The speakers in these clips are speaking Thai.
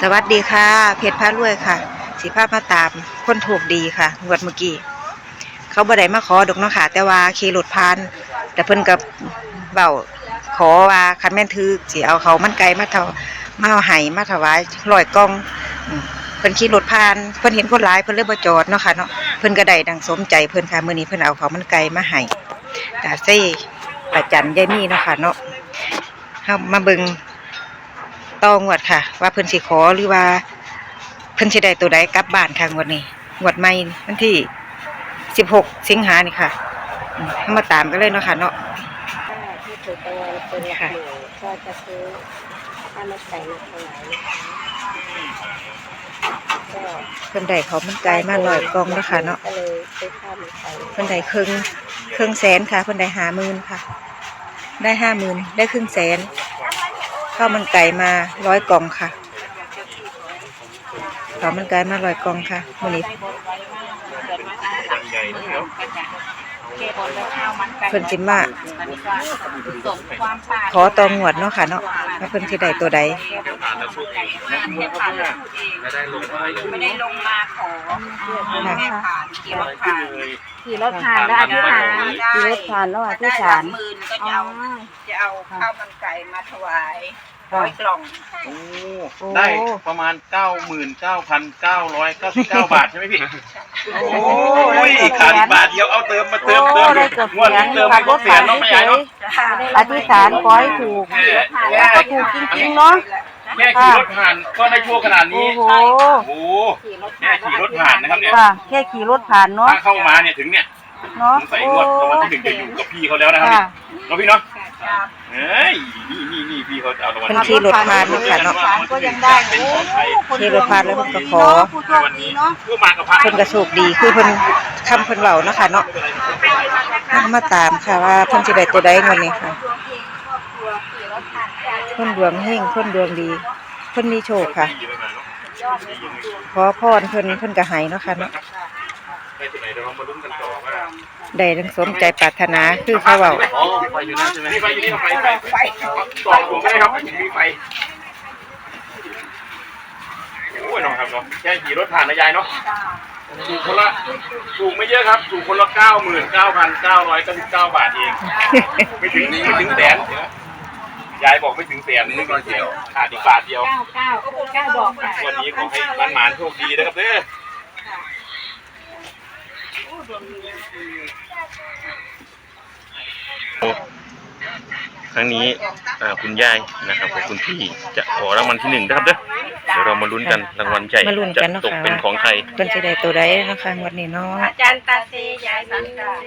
สวัสดีค่ะ เพชรพารวยค่ะ สีภาพมาตามคนถูกดีค่ะงวดเมื่อกี้ เขาบ่ได้มาขอดอกเนาะค่ะ แต่ว่าขี่รถผ่าน แต่เพิ่นกับเบาขอว่าคันแม่นถือสิเอาเขามันไก่มาเท่ามาเอาไห้มาถวายร้อยกล่องเพิ่นขี่รถผ่าน เพิ่นเห็นคนร้ายเพิ่นเลยบ่จอดเนาะค่ะเนาะเพิ่นก็ได้ดังสมใจเพิ่นค่ะมื้อนี้เพิ่นเอาเขามันไก่มาให้ตาเซ่ประจันยายมีเนาะค่ะเนาะเฮามาเบิ่ง ต่องวดค่ะ ว่าเพิ่นสิขอหรือว่า เพิ่นสิได้ตัวใดกลับบ้านค่ะงวดนี้งวดใหม่วันที่16สิงหานี่ค่ะอืมเรามาตามกันเลยเนาะค่ะเนาะที่ถูกรางวัลเป็นหลักค่ะหน่วยก็จะซื้อถ้ามาใส่มาถวายนะคะก็เพิ่นได้เขาวมันไก่มาลอยกล่องเนาะค่ะเนาะก็เลยซื้อข้าวมันไก่เพิ่นได้ครึ่งครึ่งแสนค่ะเพิ่นได้50,000ค่ะ ได้50,000ได้ครึ่งแสน ข้าวมันไก่มาร้อยกล่องค่ะข้าวมันไก่มาร้อยกล่องค่ะมื้อนี้เพิ่นสิมาขอตองวดเนาะค่ะเนาะว่าเพิ่นสิได้ตัวใดไม่ได้ลงมาขอค่ะแค่ผ่านขี่รถผ่านขี่รถผ่านแล้วอธิษฐานได้ขี่รถผ่านแล้วอธิษฐานได้หลักหมื่นก็ จะเอาจะเอาข้าวมันไก่มาถวายร้อยกล่อง โอ้ได้ประมาณเก้าหมื่นเก้าพันเก้าร้อยเก้าสิบเก้าบาทใช่ไหมพี่ โอ้ยขาดอีกบาทเดียวเอาเติมมาเติมเติมโอ้ได้เกือบงวดนี้เติมไม่ครบแสนเน้องไม่ใหญ่เนาะอธิษฐานขอให้ถูกแค่แค่ก็ถูกจริงๆเนาะแค่ขี่รถผ่านก็ได้ชั่วขนาดโอ้นี้โหโอ้โหแค่ขี่รถผ่านนะครับเนี่ยค่ะแค่ขี่รถผ่านเนาะถ้าเข้ามาเนี่ยถึงเนี่ย เนาะสงสัยงวดรางวัลที่หนึ่งจะอยู่กับพี่เขาแล้วนะครับค่ะเนาะพี่เนาะเฮ้ยนี่นี่นี่พี่เขาจะเอารางวัลเพิ่นขี่รถผ่านเนาะค่ะเนาะก็ยังได้เป็นของใครขี่รถผ่านแล้วเพิ่นก็ขอผู้โชคดีเนาะ เพื่อมากับพระเพิ่นก็โชคดีคือเพิ่นคำเพิ่นเว้าเนาะค่ะเนาะเรามาตามค่ะว่าเพิ่นสิได้ตัวใดงวดนี้ค่ะเพิ่นดวงเฮงเพิ่นดวงดีเพิ่นมีโชคค่ะ ขอพรเพิ่นเพิ่นก็ให้เนาะค่ะเนาะ ไปที่ไหนเดี๋ยวเรามาลุ้นกันต่อว่าได้ดังสมใจปรารถนาคือเขาเว้าอ๋อไฟอยู่นั่นใช่ไหมมีไฟอยู่นี่ไฟไฟไฟต่อผมก็ได้ครับมีไฟโอ้ยน้องครับเนาะแค่ขี่รถผ่านนะยายเนาะถูกคนละถูกไม่เยอะครับถูกคนละเก้าหมื่นเก้าพันเก้าร้อยเก้าสิบเก้าบาทเองไม่ถึงไม่ถึงแสนยายบอกไม่ถึงแสนนึกว่าเดียวขาดอีกบาทเดียวเก้าเก้าเก้าดอกวันนี้ขอให้มันหมานโชคดีนะครับเด้อ ครั้งนี้อ่าคุณยายนะครับกับคุณพี่จะขอรางวัลที่หนึ่งนะครับเด้อเดี๋ยวเรามาลุ้นกันรางวัลใหญ่มาลุ้นจะกันเนาะตกค่ะเป็นของใครเพิ่นสิได้ตัวใดเนาะค่ะงวดนี้เนาะอาจารย์ตาเซยายสังตาเซ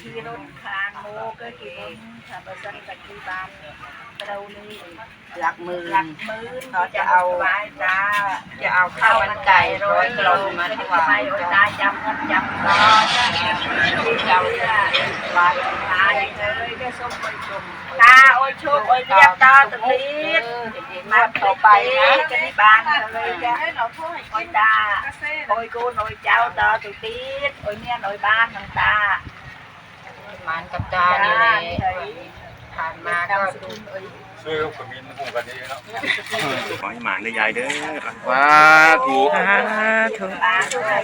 ขี่รถคานโมก็ขี่รถขับรถสันตะกีบาน เรานี่หลักหมื่นหลักหมื่นเขาจะเอาไว้จ้าจะเอาข้าวมันไก่ร้อยกล่องมาถวายตาจำกันจำก็จะเจ้าจ้าวายตาเลยก็ส้มไปชมตาโอ้ยโชคโอ้ยเรียบตาตะลีดมาต่อไปนะจะได้บ้านเลยจ้าโอ้ยตาโอ้ยกูโอ้ยเจ้าตาตุตีดโอ้ยเนี่ยโอ้ยบ้านทางตามันกับตานี่แหละ ผ่านมาก็ดูซื้อขมิ้นหูกันนี้เนาะขอให้หมานได้ยายเด้อว้าถูกอ่าถูก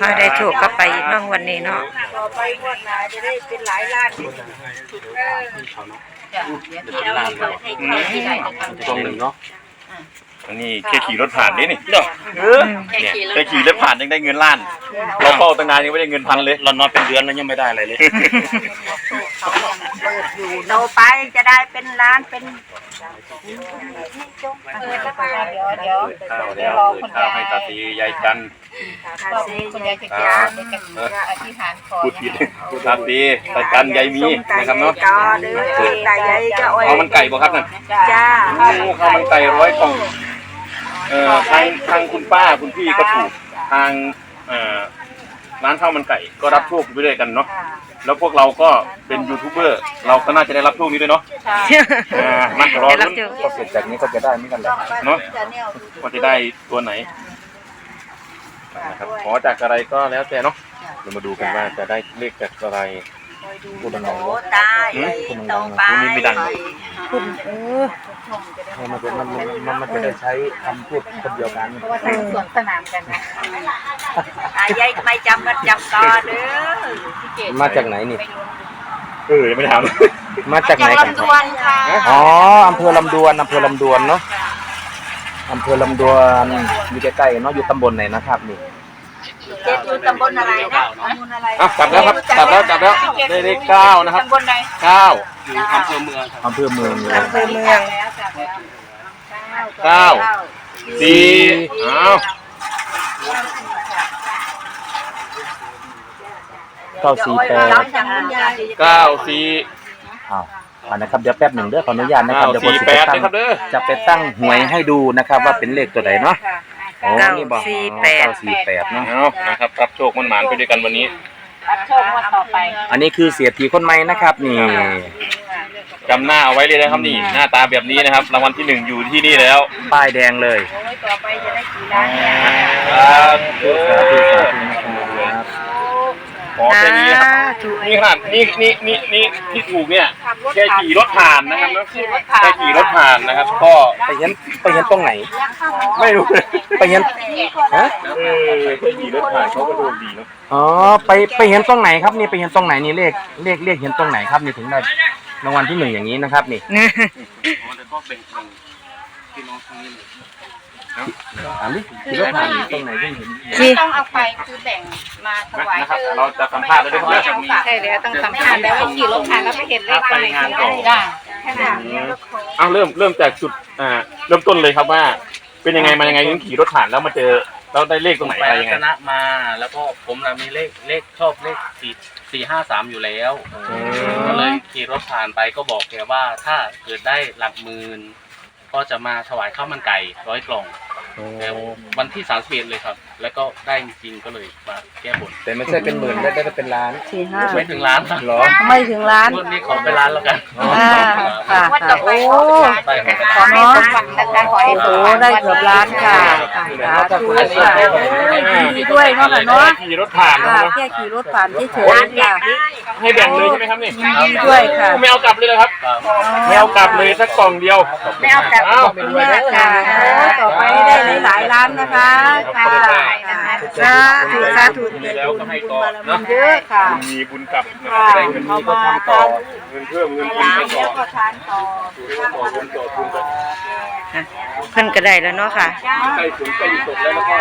พาได้โชคก็ไปอีกเนาะวันนี้เนาะต่อไปงวดหน้าจะได้เป็นหลายล้านเออที่เอาไปให้เขาที่ไหนจะทำตรงหนึ่งเนาะอันนี้แค่ขี่รถผ่านนี่นี่เนาะเออเนี่ยแค่ขี่รถผ่านยังได้เงินล้าน เราเฝ้าตั้งนานยังไม่ได้เงินพันเลย เรานอนเป็นเดือนแล้วยังไม่ได้อะไรเลย ต่อไปจะได้เป็นล้านเป็นเดี๋ยวเดี๋ยวข้าวแล้วเปิดข้าวให้ตาตียายจันตาซีคุณยายจะจ้าจะอธิษฐานขอพูดผิดตาตีตาจันยายมีนะครับเนาะก็เด้อตายายก็โอ้ยเอามันไก่บ่ครับนั่นจ้าโอ้ข้าวมันไก่ร้อยกล่องเอ่อทางทางคุณป้าคุณพี่ก็ถูกทางเอ่อร้านข้าวมันไก่ก็รับโชคไปด้วยกันเนาะ แล้วพวกเราก็เป็นยูทูบเบอร์เราก็น่าจะได้รับโชคนี้ด้วยเนาะอ่ามันรอได้รับลุ้นโชคก็เสร็จจากนี้ก็จะได้เหมือนกันแหละเนาะว่าจะได้ตัวไหนนะครับขอจากอะไรก็แล้วแต่เนาะเรามาดูกันว่าจะได้เลขจากอะไรพูดดังๆโอ้เนาะตายต่อไปคุณเออ มันจะมันมันมันจะได้ใช้คำพูดคนเดียวกันเพราะว่าทางสวนสนามกันนะอายายไม่จำมันจำต่อเด้อมาจากไหนนี่เออยังไม่ถามมาจากไหนกันลำดวนค่ะอ๋ออำเภอลำดวนอำเภอลำดวนเนาะอำเภอลำดวนอยู่ใกล้ๆเนาะอยู่ตำบลไหนนะครับนี่เจ็ดอยู่ตำบลอะไรนะตำบลอะไรอะจับแล้วครับจับแล้วจับแล้วได้เลขเก้านะครับตำบลใดเก้า อำเภอเมืองอำเภอเมืองอำเภอเมือง แล้วจับแล้วเก้า สี่อ้าวเก้าสี่แปดจากคุณยายเก้าสี่อ้าวอ่านะครับเดี๋ยวแป๊บหนึ่งเด้อขออนุญาตนะคเก้ารับเดี๋ยวผมสี่จะแปไปดตั้งนะครับเด้อจะไปตั้งหวยให้ดูนะครับ ว่าเป็นเลขตัวไหนเนาะโอ้เก้านี่บอกสี่แปด เก้าสี่แปดเนาะเอานะครับรับโชคมันหมานไปด้วยกันวันนี้ รับโชคงวดต่อไป อันนี้คือเสียทีคนใหม่นะครับนี่ จำหน้าเอาไว้เลยนะครับนี่หน้าตาแบบนี้นะครับ รางวัลที่หนึ่งอยู่ที่นี่แล้วป้ายแดงเลยโอ้ยต่อไปจะได้กี่ล้านเนี่ยครับสาธุสาธุนะครับขอแค่นี้นะครับถูกนี่ขนาดนี่นี่นี่นี่ที่ถูกเนี่ยแค่ขี่รถผ่านนะครับเนอะแค่ขี่รถผ่านนะครับ ก็ไปเห็นไปเห็นตรงไหน ไม่รู้เลยไปเห็นฮะเออแค่ขี่รถผ่านเขาก็โดนดีเนาะอ๋อไปไปเห็นตรงไหนครับนี่ไปเห็นตรงไหนนี่เลขเลขเลขเห็นตรงไหนครับนี่ถึงได้ รางวัลที่หนึ่งอย่างนี้นะครับ นี่ถามดิขี่รถผ่านตรงไหนที่เห็นที่ต้องเอาไปคือแบ่งมาถวายนะครับ เราจะสัมภาษณ์เลยนะครับเนี่ยใช่แล้วต้องสัมภาษณ์แล้วว่าขี่รถผ่านแล้วไปเห็นเลขอะไรไปงานต่อได้ขนาดนี้ก็คงเอาเริ่มเริ่มจากจุดอ่าเริ่มต้นเลยครับว่า เป็นยังไงมายังไงถึงขี่รถผ่านแล้วมาเจอ แล้วได้เลขตรงไหนไปอะไรรัยังไงตนะมา แล้วก็ผมนะมีเลขเลขชอบเลขสี่สี่ห้าสามอยู่แล้วก็เลยขี่รถผ่านไปก็บอกแกว่าถ้าเกิดได้หลักหมื่นก็จะมาถวายข้าวมันไก่ร้อยกล่องแต่วันที่สามสิบเอ็ดเลยครับแล้วก็ได้จริงๆก็เลยมาแก้บนแต่ไม่ใช่เป็นหมื่นได้ได้เป็นล้านสี่ห้าไม่ถึงล้านครับเหรอไม่ถึงล้านงวดนี้ขอไปล้านแล้วกันอ่าค่ะว่าต่อไปโอ้ ขอให้สมหวังนะคะขอให้โอ้สโหมหวังได้เกือบล้านค่ะค่ะ สาธุค่ะโอ้ยยินดีด้วยเนาะค่ะเนาะขี่รถผ่านนะค่ะครับแค่ขี่รถผ่านเฉยๆค่ะ ให้แบ่งเลยใช่ไหมครับนี่ยินดีด้วยค่ะไม่เอากลับเลยเลยครับไม่เอากลับเลยสักกล่องเดียวไม่เอากลับเอาคุณแม่ค่ะโอ้ต่อไปได้หลายๆล้านนะคะ ค่ะสาธุสาธุ มีแล้วก็ให้ต่อเนาะเยอะค่ะมีบุญกลับนะค่ะได้เงินเอาก็มาทำต่อทานเงินเพิ่มเงินทุนล้างให้ต่แล้อวก็ทานต่อต่อบุญต่อทุนไปเพิ่นก็ได้แล้วเนาะค่ะใกล้ถึงใกล้จบแล้วแล้วก็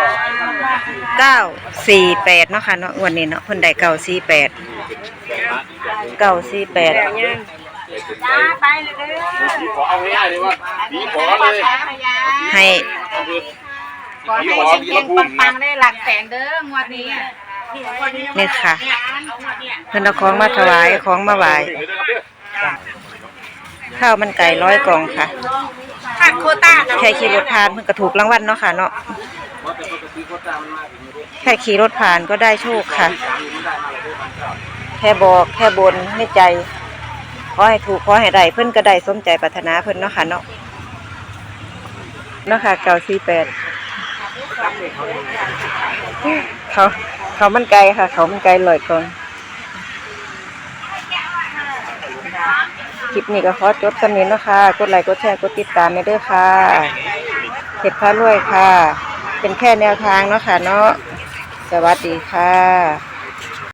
เก้าสี่แปดเนาะค่ะเนาะงวันนี้เนาะเพิ่นได้เก้าสี่แปดเก้าสี่แปดจ้าไปเลยเด้อผีขอเอาง่ายๆเลยว่าผีขอเลยให้ ขอให้เก่งๆปังๆได้หลักแสนเด้องวดนี้นี่ค่ะ เพิ่นเอาของมาถวายของมาไหว้ข้าวมันไก่ร้อยกล่องค่ะค่าโควต้าแค่ขี่รถผ่านเพิ่นก็ถูกรางวัลเนาะค่ะเนาะแค่ขี่รถผ่านก็ได้โชคค่ะ แค่บอกแค่บนในใจขอให้ถูกขอให้ได้เพิ่นก็ได้สมใจปรารถนาเพิ่นเนาะค่ะเนาะเนาะค่ะเก้าสี่แปด เขาเขามันไกลค่ะ เขามันไกลลอยก่อนคลิปนี้ก็ขอจบสนี้นะค่ะ กดไลค์ กดแชร์ กดติดตามไปด้วยค่ะเห็ดพารวยค่ะ เป็นแค่แนวทางเนาะค่ะเนาะ สวัสดีค่ะ